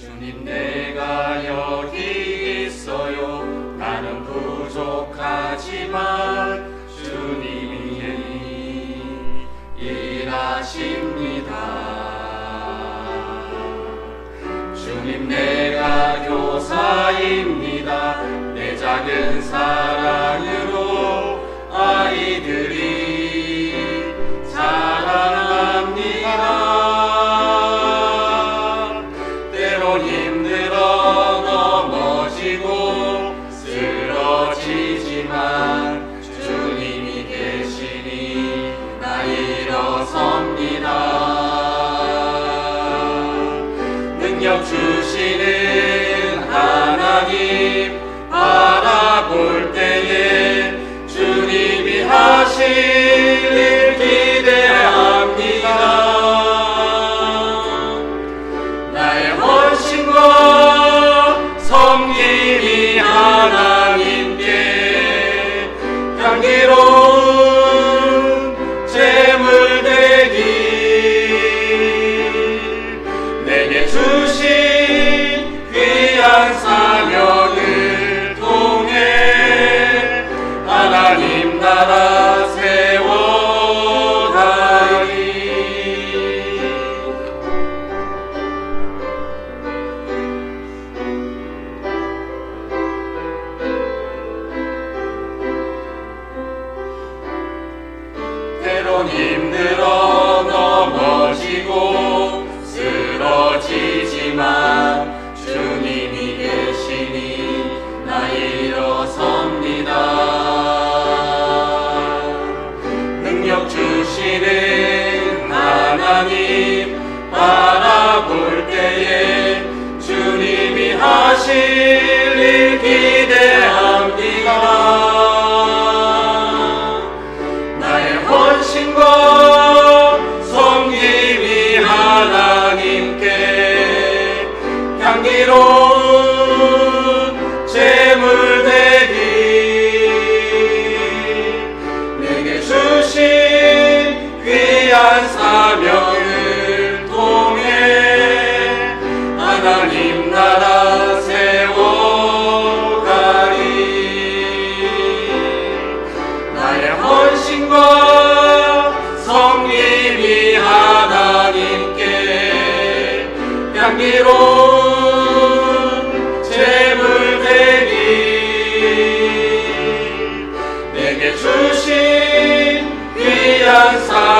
주님 내가 여기 있어요. 나는 부족하지만 주님이 일하십니다. 주님 내가 교사입니다. 내 작은 사랑으로 아이들이 주님이 계시니 나 일어섭니다. 능력 주시는 하나님 바라볼 때에 주님이 하실 향기로운 제물 되기. 내게 주신 귀한 사명을 통해 하나님 나라 힘들어 넘어지고 쓰러지지만 주님이 계시니 나 일어섭니다. 능력 주시는 하나님 바라볼 때에 주님이 하실 귀한